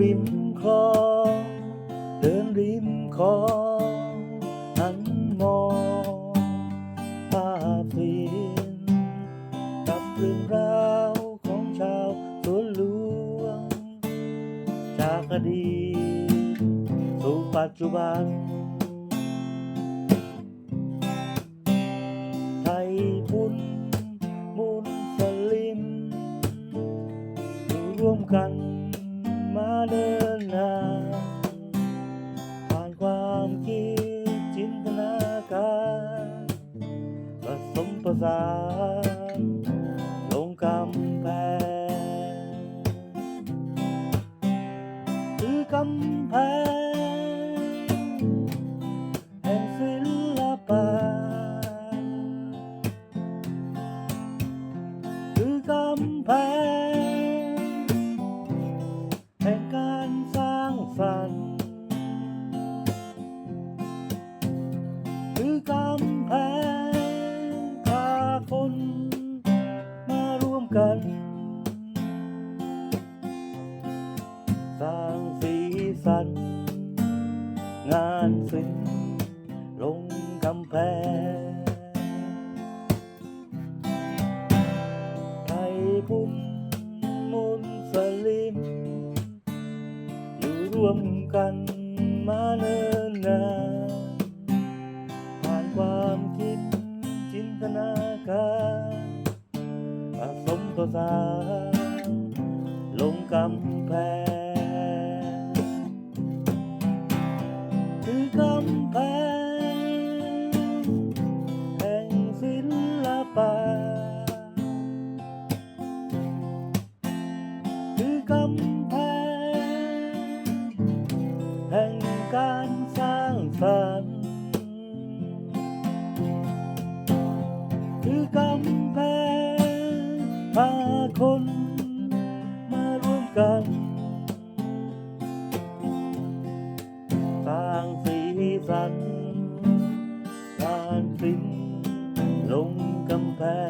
ริมคลองเดินริมคลองหันมองภาพเปณนกับเรื่องราวของชาวสวนหลวง จากอดีตสู่ปัจจุบัน ไทยพุนมุสลิมอารวมกัน เดินนานผ่านความคิดจินตนาการผสมประสานลงกำแพงคือกำแพงแห่งศิลปะคือกำแพง กัน สร้างสีสัน งานศิลป์ลงกำแพงไทยพุนมุนสลิม อยู่ร่วมกันมาเนิ่นนานผ่านความคิดจินตนา สมผสาลงกำแพงคือกำแพงแห่งศิลปะคือกำแพงแห่งการสร้างสรรค์คือกำ สันงานศิลป์ลงกำแพง